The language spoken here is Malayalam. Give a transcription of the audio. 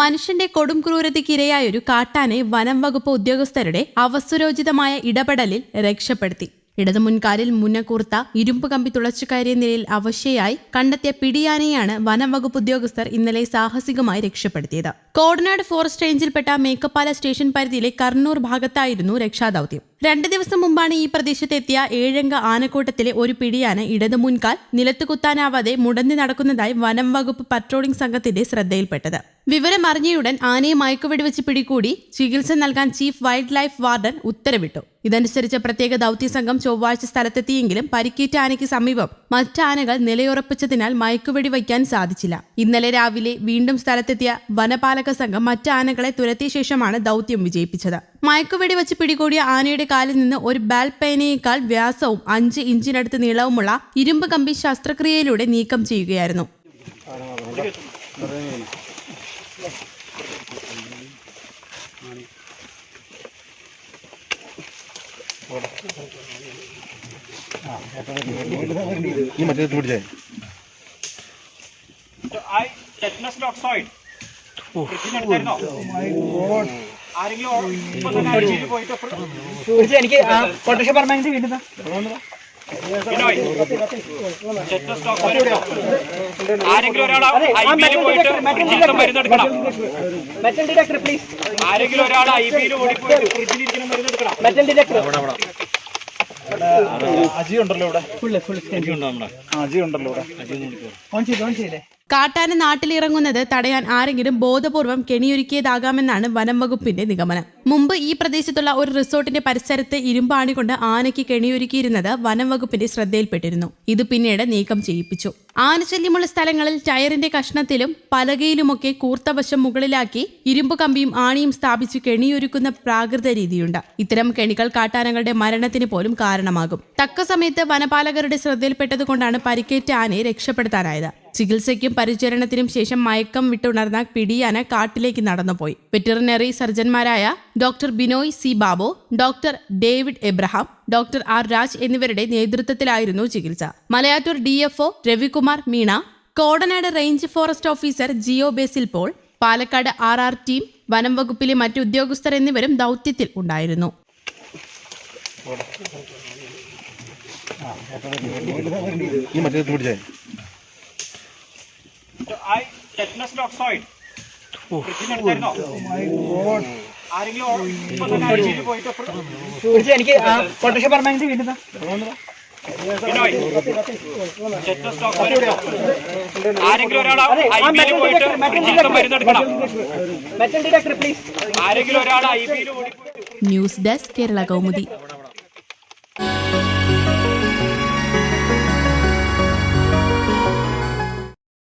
മനുഷ്യന്റെ കൊടും ക്രൂരതയ്ക്കിരയായൊരു കാട്ടാനെ വനം വകുപ്പ് ഉദ്യോഗസ്ഥരുടെ അവസരോചിതമായ ഇടപെടലിൽ രക്ഷപ്പെടുത്തി. ഇടതു മുൻകാലിൽ മുന്നക്കൂർത്ത ഇരുമ്പ് കമ്പി തുളച്ചു കയറിയ നിലയിൽ അവശയായി കണ്ടെത്തിയ പിടിയാനയാണ് വനം വകുപ്പ് ഉദ്യോഗസ്ഥർ ഇന്നലെ സാഹസികമായി രക്ഷപ്പെടുത്തിയത്. കോടനാട് ഫോറസ്റ്റ് റേഞ്ചിൽപ്പെട്ട മേക്കപ്പാല സ്റ്റേഷൻ പരിധിയിലെ കർണൂർ ഭാഗത്തായിരുന്നു രക്ഷാദൌത്യം. രണ്ട് ദിവസം മുമ്പാണ് ഈ പ്രദേശത്തെത്തിയ ഏഴംഗ ആനക്കൂട്ടത്തിലെ ഒരു പിടിയാന ഇടതു മുൻകാൽ കുത്താനാവാതെ മുടന്തി നടക്കുന്നതായി വനം വകുപ്പ് പട്രോളിംഗ് സംഘത്തിന്റെ ശ്രദ്ധയിൽപ്പെട്ടത്. വിവരം അറിഞ്ഞയുടൻ ആനയെ മയക്കുവെടിവെച്ച് പിടികൂടി ചികിത്സ നൽകാൻ ചീഫ് വൈൽഡ് ലൈഫ് വാർഡൻ ഉത്തരവിട്ടു. ഇതനുസരിച്ച് പ്രത്യേക ദൌത്യ സംഘം ചൊവ്വാഴ്ച സ്ഥലത്തെത്തിയെങ്കിലും പരിക്കേറ്റ ആനയ്ക്ക് സമീപം മറ്റാനകൾ നിലയുറപ്പിച്ചതിനാൽ മയക്കുവെടി വയ്ക്കാൻ സാധിച്ചില്ല. ഇന്നലെ രാവിലെ വീണ്ടും സ്ഥലത്തെത്തിയ വനപാലക സംഘം മറ്റാനകളെ തുരത്തിയ ശേഷമാണ് ദൌത്യം വിജയിപ്പിച്ചത്. മയക്കുവെടി വെച്ച് പിടികൂടിയ ആനയുടെ കാലിൽ നിന്ന് ഒരു ബാൽ പേനയേക്കാൾ വ്യാസവും അഞ്ച് ഇഞ്ചിനടുത്ത് നീളവുമുള്ള ഇരുമ്പ് കമ്പി ശസ്ത്രക്രിയയിലൂടെ നീക്കം ചെയ്യുകയായിരുന്നു. മറ്റേ പിടിച്ചേ. എടുത്തായിരുന്നോ? ആരെങ്കിലും എനിക്ക് കൊട്ടേഷൻ പറഞ്ഞാൽ വീണ്ടും ആരെങ്കിലും ഒരാൾ ഐ ബിയിൽ പോയിട്ട് ഫ്രിഡ്ജിൽ മരുന്നെടുക്കണം. മെറ്റൽ ഡിറ്റക്ടർ പ്ലീസ് ആരെങ്കിലും ഒരാൾ ഐ ബിയിൽ ഓടിപ്പോയിട്ട് ഫ്രിഡ്ജിലിരിക്കുന്ന മരുന്നെടുക്കണം. മെറ്റൽ ഡിറ്റക്ടർ അജി ഉണ്ടല്ലോ ഇവിടെ അജി ഉണ്ടല്ലോ ഇവിടെ. അജി ഓൺ ചെയ്തേ ഓൺ ചെയ്തേ. കാട്ടാന നാട്ടിലിറങ്ങുന്നത് തടയാൻ ആരെങ്കിലും ബോധപൂർവം കെണിയൊരുക്കിയതാകാമെന്നാണ് വനം വകുപ്പിന്റെ നിഗമനം. മുമ്പ് ഈ പ്രദേശത്തുള്ള ഒരു റിസോർട്ടിന്റെ പരിസരത്ത് ഇരുമ്പാണി കൊണ്ട് ആനയ്ക്ക് കെണിയൊരുക്കിയിരുന്നത് വനം വകുപ്പിന്റെ ശ്രദ്ധയിൽപ്പെട്ടിരുന്നു. ഇത് പിന്നീട് നീക്കം ചെയ്യിപ്പിച്ചു. ആനശല്യമുള്ള സ്ഥലങ്ങളിൽ ടയറിന്റെ കഷ്ണത്തിലും പലകയിലുമൊക്കെ കൂർത്ത വശം മുകളിലാക്കി ഇരുമ്പ് കമ്പിയും ആണിയും സ്ഥാപിച്ച് കെണിയൊരുക്കുന്ന പ്രാകൃത രീതിയുണ്ട്. ഇത്തരം കെണികൾ കാട്ടാനകളുടെ മരണത്തിന് പോലും കാരണമാകും. തക്ക സമയത്ത് വനപാലകരുടെ ശ്രദ്ധയിൽപ്പെട്ടതുകൊണ്ടാണ് പരിക്കേറ്റ ആനയെ രക്ഷപ്പെടുത്താനായത്. ചികിത്സയ്ക്കും പരിചരണത്തിനും ശേഷം മയക്കം വിട്ടുണർന്ന പിടിയാന കാട്ടിലേക്ക് നടന്നുപോയി. Veterinary സർജന്മാരായ doctor Binoy C. Babu doctor David Abraham doctor R. Raj എന്നിവരുടെ നേതൃത്വത്തിലായിരുന്നു ചികിത്സ. Malayattoor D F O Ravikumar Meena Kodanad range forest officer Jio Basil Paul Palakkad R R team വനം വകുപ്പിലെ മറ്റു ഉദ്യോഗസ്ഥർ എന്നിവരും ദൗത്യത്തിൽ ഉണ്ടായിരുന്നു. മറ്റേ ഐ ടെറ്റനസ് വിളിച്ച് എനിക്ക് കൊട്ടേഷൻ പറഞ്ഞെങ്കിൽ വീണ്ടും ആരെങ്കിലും ഒരാൾ ഐ ബിയിൽ പോയിട്ട് മരുന്നെടുക്കണം ആരെങ്കിലും ഒരാൾ ഐ ബിയിൽ ന്യൂസ് ഡെസ്ക് കേരള കൗമുദി.